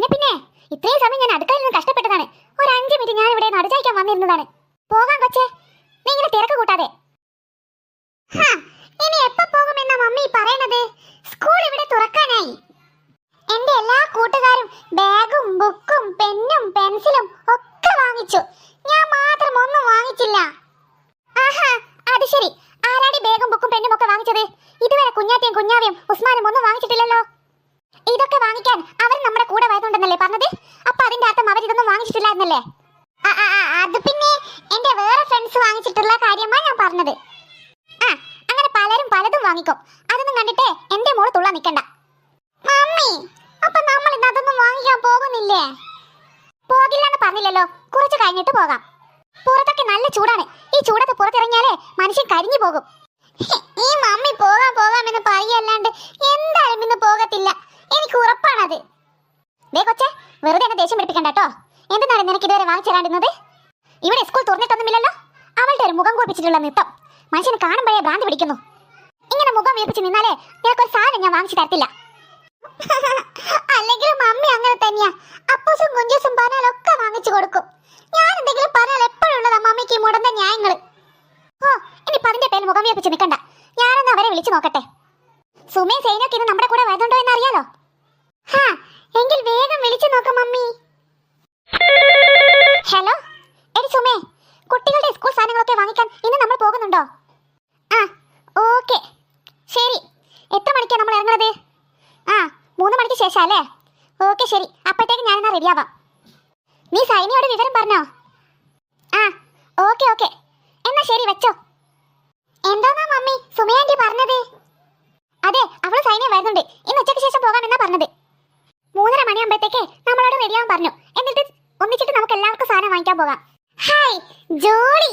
പിന്നെ പിന്നെ? ഇത്രയും സമയം ഞാൻ അടുക്കളയിൽ നിന്ന് കഷ്ടപ്പെട്ടതാണ്. ഒരു അഞ്ച് മിനിറ്റ് ഞാൻ ഇവിടെ നടുചായിക്കാൻ വന്നിരുന്നതാണ്. പോകാൻ കൊച്ചേ. നീ ഇങ്ങനെ തിരക്ക് കൂട്ടാതെ. ഇനി എപ്പോ പോകുമെന്ന മമ്മി പറയണത്? സ്കൂൾ ഇവിടെ തുറക്കാനായി. എന്റെ എല്ലാ കൂട്ടുകാരും ബാഗും ബുക്കും പെന്നും പെൻസിലും ഒക്കെ വാങ്ങിച്ചു. ഞാൻ മാത്രം ഒന്നും വാങ്ങിച്ചില്ല. ആഹാ അത് ശരി. ആരാടി ബാഗും ബുക്കും പെന്നും ഒക്കെ വാങ്ങിച്ചത്? ഇതുവരെ കുഞ്ഞാറ്റയും കുഞ്ഞാവിയും ഉസ്മാനും ഒന്നും വാങ്ങിച്ചിട്ടില്ലല്ലോ. ഇതൊക്കെ വാങ്ങിക്കാൻ അവർ നമ്മുടെ കൂടെ വരുന്നുണ്ടെന്നല്ലേ പറഞ്ഞത്? അപ്പൊ അതിന്റെ അർത്ഥം അവർ ഇതൊന്നും വാങ്ങിച്ചിട്ടില്ലായിരുന്നല്ലേ? അത് പിന്നെ എന്റെ വേറെ ഫ്രണ്ട്സ് വാങ്ങിച്ചിട്ടുള്ള കാര്യമാണ് ഞാൻ പറഞ്ഞത്. ആ അങ്ങനെ പലരും പലതും വാങ്ങിക്കും. അതൊന്നും കണ്ടിട്ട് എന്റെ മോൾ തുള്ള നിക്കണ്ട. മമ്മി അപ്പൊ നമ്മൾ ഇന്ന് അതൊന്നും വാങ്ങിക്കാൻ പോകുന്നില്ലേ? പോകില്ലെന്ന് പറഞ്ഞില്ലല്ലോ. കുറച്ച് കഴിഞ്ഞിട്ട് പോകാം. പുറത്തൊക്കെ നല്ല ചൂടാണ്. ഈ ചൂടത്ത് പുറത്തിറങ്ങിയാലേ മനുഷ്യൻ കരിഞ്ഞു പോകും. ഈ മമ്മി പോകാൻ എന്ന് പറയല്ലാണ്ട് എന്തായാലും ഇന്ന് പോകത്തില്ല. എനിക്ക് ഉറപ്പാണത് ദേ കൊച്ചെ വെറുതെ എന്നെ ദേഷ്യം പിടിപ്പിക്കണ്ട കേട്ടോ. എന്തിനാണ് നിനക്ക് ഇതുവരെ വാങ്ങിച്ചു തരാണ്ടുന്നത് ഇവിടെ സ്കൂൾ തുറന്നിട്ടൊന്നുമില്ലല്ലോ? അവളുടെ ഒരു മുഖം കുറിപ്പിച്ചിട്ടുള്ള നൃത്തം. മനുഷ്യന് കാണുമ്പോഴേ ഭ്രാന്തി പിടിക്കുന്നു. ഇങ്ങനെ മുഖം വീർപ്പിച്ച് നിന്നാലേ നിനക്കൊരു സാധനം ഞാൻ വാങ്ങിച്ചു തരത്തില്ല. അല്ലെങ്കിൽ മമ്മി അങ്ങനെ തന്നെയാ. അപ്പൂസും കുഞ്ചൂസും പറഞ്ഞാലൊക്കെ വാങ്ങിച്ചു കൊടുക്കും. ഞാൻ എന്തെങ്കിലും പറഞ്ഞാൽ എപ്പോഴുള്ളതാ മമ്മിക്ക് ഈ മുടന്ന ന്യായങ്ങൾ ഓ ഇനിയിപ്പോ അതിന്റെ പേര് മുഖം വീർപ്പിച്ച് നിൽക്കണ്ട ഞാനൊന്ന് അവരെ വിളിച്ചു നോക്കട്ടെ. സുമയും സൈനൊക്കെ ഇന്ന് നമ്മുടെ കൂടെ വരുന്നുണ്ടോ എന്ന് അറിയാലോ ഹാ എങ്കിൽ വേഗം വിളിച്ചു നോക്കാം മമ്മി. ഹലോ എടി സുമേ കുട്ടികളുടെ സ്കൂൾ സാധനങ്ങളൊക്കെ വാങ്ങിക്കാൻ ഇന്ന് നമ്മൾ പോകുന്നുണ്ടോ? ആ ഓക്കെ. ശരി. എത്ര മണിക്കാണ് നമ്മൾ ഇറങ്ങുന്നത് ആ മൂന്ന് മണിക്ക് ശേഷം അല്ലേ? ഓക്കെ ശരി. അപ്പോഴത്തേക്ക് ഞാനെന്നാ റെഡിയാവാം. നീ സൈനിയോട് വിവരം പറഞ്ഞോ? ആ ഓക്കെ ഓക്കെ. എന്നാ ശരി വെച്ചോ. എന്താന്നാ മമ്മി? സുമയാന്റി പറഞ്ഞത്? അതെ അവൾ സൈനിയ വരുന്നുണ്ട്. ഇന്ന് ഉച്ചയ്ക്ക് ശേഷം പോകാമെന്നാ പറഞ്ഞത്. മൂന്നര മണിയാകുമ്പോഴത്തേക്ക് നമ്മളോട് റെഡിയാവാൻ പറഞ്ഞു. എന്നിട്ട് ഒന്നിച്ചിട്ട് നമുക്ക് എല്ലാവർക്കും സാധനം വാങ്ങിക്കാൻ പോകാം. Hi Jolly.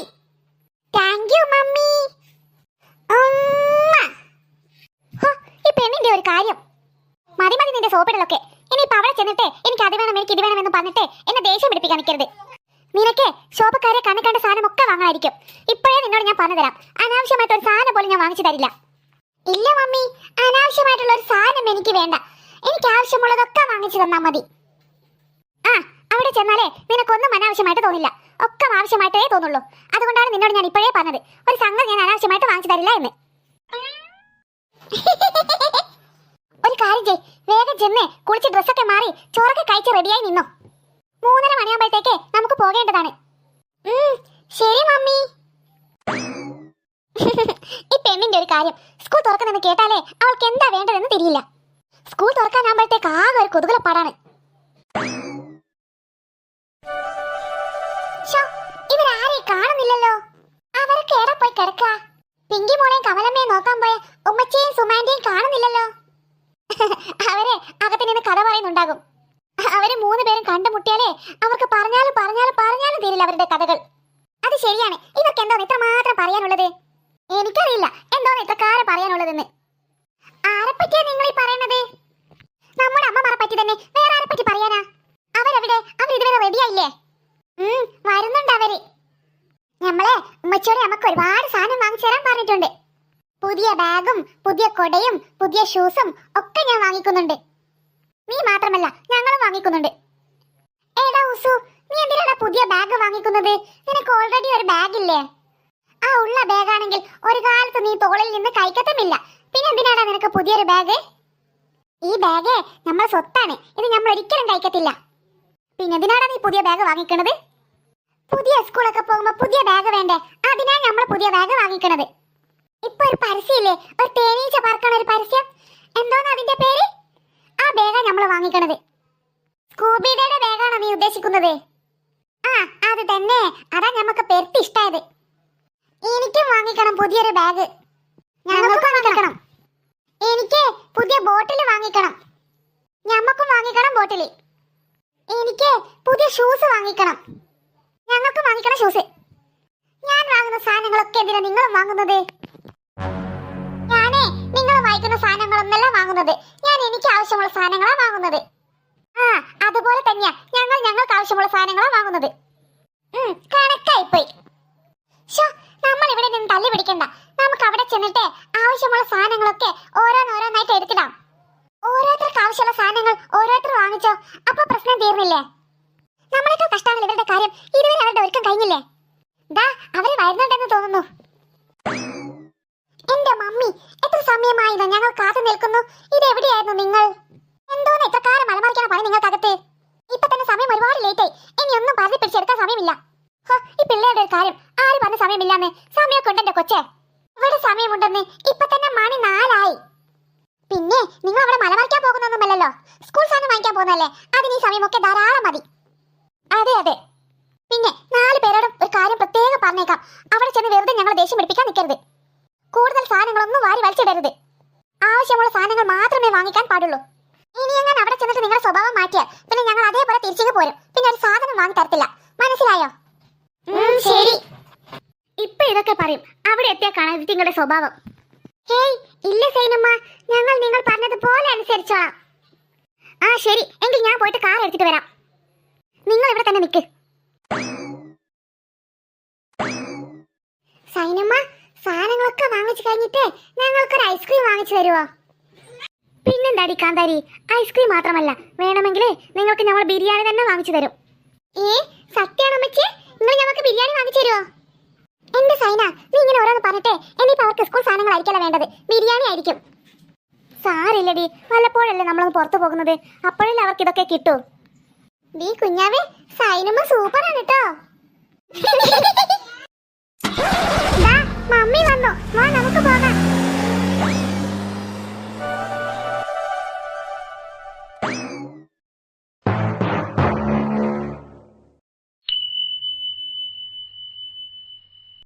Thank you mummy. ഈ പെണ്ണിന്റെ ഒരു കാര്യം. മതി മതി നിന്റെ സോപ്പിടലൊക്കെ. ഇനിയിപ്പോ അവിടെ ചെന്നിട്ട് എനിക്ക് അത് വേണം എനിക്ക് ഇത് എന്ന് പറഞ്ഞിട്ട് എന്നെ ദേഷ്യം പിടിപ്പിക്കാൻ നിൽക്കരുത് നിനക്ക് ഷോപ്പുകാരെ കണ്ണു കണ്ട സാധനം ഒക്കെ ഇപ്പോഴേ നിന്നോട് ഞാൻ പറഞ്ഞു തരാം. അനാവശ്യമായിട്ട് ഒരു സാധനം പോലും ഞാൻ വാങ്ങിച്ചു തരില്ല. ഇല്ല മമ്മി. അനാവശ്യമായിട്ടുള്ള ഒരു സാധനം എനിക്ക് വേണ്ട. എനിക്ക് ആവശ്യമുള്ളതൊക്കെ വാങ്ങിച്ചു തന്നാ മതി. ആ അവിടെ ചെന്നാലേ നിനക്കൊന്നും അനാവശ്യമായിട്ട് തോന്നില്ല. ഒക്കെ ആവശ്യമായിട്ടേ തോന്നുള്ളൂ. അതുകൊണ്ടാണ് നിന്നോട് ഞാൻ ഇപ്പോഴേ പറഞ്ഞത്. ഒരു സംഘം ഞാൻ അനാവശ്യമായിട്ട് വാങ്ങിച്ചു തരില്ല എന്ന്. ഒരു കാര്യം ചെയ് വേഗം ചെന്ന് കുളിച്ച് ഡ്രസ്സൊക്കെ മാറി ചോറൊക്കെ കഴിച്ച് റെഡിയായി നിന്നോ. മൂന്നര മണിയാകുമ്പോഴത്തേക്ക് നമുക്ക് പോകേണ്ടതാണ്. ശരി മമ്മി. ഈ പെണ്ണിന്റെ ഒരു കാര്യം സ്കൂൾ തുറക്കുന്നെന്ന് കേട്ടാലേ അവൾക്ക് എന്താ വേണ്ടതെന്ന് തിരിയില്ല. സ്കൂൾ തുറക്കാൻ തുറക്കാനാകുമ്പോഴത്തേക്ക് ആകെ ഒരു കൊതുകുല പാടാണ്. ഇവരാരെയും കാണുന്നില്ലല്ലോ. അവരൊക്കെ എവിടെ പോയി കിടക്ക പിങ്കി മോളെയും കമലമ്മയും നോക്കാൻ പോയ ഉമ്മച്ചയും സുമാന്റെയും കാണുന്നില്ലല്ലോ. അവരെ അകത്ത് നിന്ന് കഥ പറയുന്നുണ്ടാകും. അവർ മൂന്ന് പേരും കണ്ടുമുട്ടിയാലേ അവർക്ക് പറഞ്ഞാലും പറഞ്ഞാലും പറഞ്ഞാലും തീരില്ല അവരുടെ കഥകൾ. അത് ശരിയാണ്. ഇവർക്ക് എന്തോന്ന് ഇത്രമാത്രം പറയാനുള്ളത്? എനിക്കറിയില്ല. എന്തോന്ന് ഇത്രക്കാരം പറയാനുള്ളതെന്ന്? ആരെപ്പറ്റിയാ നിങ്ങൾ ഈ പറയുന്നത് നമ്മുടെ അമ്മമാരെ പറ്റി തന്നെ വേറെ ആരെ പറ്റി പറയാനാ? അവരവിടെ അവർ ഇതുവരെ റെഡിയായില്ലേ വരുന്നുണ്ട് അവർ. നമ്മളെ ഉമ്മച്ചോടെ നമുക്ക് ഒരുപാട് സാധനം വാങ്ങിച്ചു തരാൻ പറഞ്ഞിട്ടുണ്ട്. പുതിയ ബാഗും പുതിയ കൊടയും പുതിയ ഷൂസും ഒക്കെ ഞാൻ വാങ്ങിക്കുന്നുണ്ട്. നീ മാത്രമല്ല ഞങ്ങളും വാങ്ങിക്കുന്നുണ്ട്. ഏടാ ഉസു നീ എന്തിനാണ് പുതിയ ബാഗ് വാങ്ങിക്കുന്നത്? നിനക്ക് ഓൾറെഡി ഒരു ബാഗ് ഇല്ലേ? ആ ഉള്ള ബാഗാണെങ്കിൽ ഒരു കാലത്ത് നീ തോളിൽ നിന്ന് കഴിക്കത്തുമില്ല പിന്നെ എന്തിനാണ് നിനക്ക് പുതിയൊരു ബാഗ് ഈ ബാഗ് നമ്മൾ സ്വത്താണ്. ഇത് നമ്മൾ ഒരിക്കലും കഴിക്കത്തില്ല. പിന്നെ എന്തിനാണ് നീ പുതിയ ബാഗ് വാങ്ങിക്കണത്? പുതിയ സ്കൂളൊക്കെ പോകുമ്പോൾ പുതിയ ബാഗ് വേണ്ടേ? അതിനാ നമ്മൾ പുതിയ ബാഗ് വാങ്ങിക്കണത്. ഇപ്പൊ ഒരു പരസ്യമില്ലേ ഒരു തേനീച്ച പറക്കണ ഒരു പരസ്യം. എന്തോന്ന് അതിന്റെ പേര്? ആ ബാഗാ നമ്മൾ വാങ്ങിക്കണത്. സ്കൂബിയുടെ ബാഗാണോ നീ ഉദ്ദേശിക്കുന്നത്? ആ അത് തന്നെ. അതാ നമുക്ക് പെരുത്തി ഇഷ്ടായത്. എനിക്കും വാങ്ങിക്കണം പുതിയൊരു ബാഗ്. ഞങ്ങൾക്കും വാങ്ങിക്കണം. ബോട്ടിൽ വാങ്ങിക്കണം. ഞമ്മക്കും വാങ്ങിക്കണം ബോട്ടിൽ എനിക്ക് പുതിയ ഷൂസ് വാങ്ങിക്കണം. ഞങ്ങൾക്കും വാങ്ങിക്കണം ഷൂസ് ഞാൻ വാങ്ങുന്ന സാധനങ്ങളൊക്കെ എന്തിനാ നിങ്ങളും വാങ്ങുന്നത്? ഞാനേ നിങ്ങൾ വാങ്ങിക്കുന്ന സാധനങ്ങളൊന്നല്ല വാങ്ങുന്നത്. ഞാൻ എനിക്ക് ആവശ്യമുള്ള സാധനങ്ങളാ വാങ്ങുന്നത്. ആ അതുപോലെ തന്നെയാ ഞങ്ങൾ ഞങ്ങൾക്ക് ആവശ്യമുള്ള സാധനങ്ങളാ വാങ്ങുന്നത്. കണക്കായിപ്പോയി. നമ്മൾ ഇവിടെ നിന്ന് തല്ലി പിടിക്കണ്ട. നമുക്ക് അവിടെ ചെന്നിട്ട് ആവശ്യമുള്ള സാധനങ്ങളൊക്കെ ഓരോന്നോരോന്നായിട്ട് എടുത്തിടാം. ഓരോരുത്തർക്ക് ആവശ്യമുള്ള സാധനങ്ങൾ ഓരോരുത്തർ വാങ്ങിച്ചോ? അപ്പൊ പ്രശ്നം തീർന്നില്ലേ? നമ്മളൊക്കെ കഷ്ടമാണ് ഇവരുടെ കാര്യം ഇതുവരെ അവരുടെ ഒരുക്കം കഴിഞ്ഞില്ലേ? ദാ അവർ വരുന്നുണ്ടെന്ന് തോന്നുന്നു. എന്റെ മമ്മി എത്ര സമയമായി ഇതാ ഞങ്ങൾ കാത്തു നിൽക്കുന്നു? ഇത് എവിടെയായിരുന്നു നിങ്ങൾ? എന്തോന്ന് എത്ര കാലം മലമറിക്കണ പണി നിങ്ങൾക്കകത്ത്? ഇപ്പൊ തന്നെ സമയം ഒരുപാട് ലേറ്റ് ആയി. ഇനി ഒന്നും പറഞ്ഞു പിടിച്ചെടുക്കാൻ സമയമില്ല. ഈ പിള്ളേരുടെ ഒരു കാര്യം ആര് പറഞ്ഞ സമയമില്ലാന്ന്. സമയമൊക്കെ ഉണ്ടെന്റെ കൊച്ചെ. ഇവിടെ സമയമുണ്ടെന്ന് ഇപ്പൊ തന്നെ മണി നാലായി. പിന്നെ നിങ്ങൾ അവിടെ മലമറിക്കാൻ പോകുന്നൊന്നുമല്ലല്ലോ? സ്കൂൾ സാധനം വാങ്ങിക്കാൻ പോകുന്നല്ലേ അതിന് ഈ സമയമൊക്കെ ധാരാളം മതി. അതെ അതെ. പിന്നെ നാല് പേരോടും ഒരു കാര്യം പ്രത്യേകം പറഞ്ഞേക്കാം. അവിടെ ചെന്ന് വെറുതെ ഞങ്ങൾ ദേഷ്യം പിടിപ്പിക്കാൻ നിൽക്കരുത്. കൂടുതൽ സാധനങ്ങളൊന്നും വാരി വലിച്ചിടരുത് ആവശ്യമുള്ള സാധനങ്ങൾ മാത്രമേ വാങ്ങിക്കാൻ പാടുള്ളൂ. ഇനി എങ്ങനെ അവിടെ ചെന്നിട്ട് നിങ്ങളുടെ സ്വഭാവം മാറ്റിയാൽ പിന്നെ ഞങ്ങൾ അതേപോലെ തിരിച്ചു പോരും. പിന്നെ ഒരു സാധനം വാങ്ങി തരത്തില്ല. മനസ്സിലായോ? ശരി. ഇപ്പൊ ഇതൊക്കെ പറയും. അവിടെ എത്തിയാ കാണാൻ നിങ്ങളുടെ സ്വഭാവം. ഹേയ് ഇല്ല സൈനമ്മ. ഞങ്ങൾ നിങ്ങൾ പറഞ്ഞതുപോലെ അനുസരിച്ചോളാം. ആ ശരി. എങ്കിൽ ഞാൻ പോയിട്ട് കാർ എടുത്തിട്ട് വരാം. നിങ്ങൾ ഇവിടെ തന്നെ നിൽക്ക് സൈനമ്മ സാധനങ്ങളൊക്കെ വാങ്ങിച്ചു കഴിഞ്ഞിട്ട് ഞങ്ങൾക്കൊരു ഐസ്ക്രീം വാങ്ങിച്ചു തരുമോ പിന്നെന്താടി കാന്താരി? ഐസ്ക്രീം മാത്രമല്ല. വേണമെങ്കിൽ നിങ്ങൾക്ക് ഞങ്ങൾ ബിരിയാണി തന്നെ വാങ്ങിച്ചു തരും. ഏ സത്യാണോ അമ്മച്ചി നിങ്ങൾ ഞങ്ങൾക്ക് ബിരിയാണി വാങ്ങിച്ചു തരുമോ എന്റെ സൈന നീ ഇങ്ങനെ ഓരോന്ന് പറഞ്ഞിട്ടേ എന്നിപ്പോ അവർക്ക് സ്കൂൾ സാധനങ്ങളായിരിക്കല്ല വേണ്ടത്. ബിരിയാണി ആയിരിക്കും. സാരില്ലടി വല്ലപ്പോഴല്ലേ നമ്മളൊന്ന് പുറത്തു പോകുന്നത്? അപ്പോഴല്ലേ അവർക്ക് ഇതൊക്കെ കിട്ടൂ. നീ കുഞ്ഞാവേ സൈനമ്മ സൂപ്പറാണ് കേട്ടോ മമ്മി വന്നു. വാ നമുക്ക് പോകാം.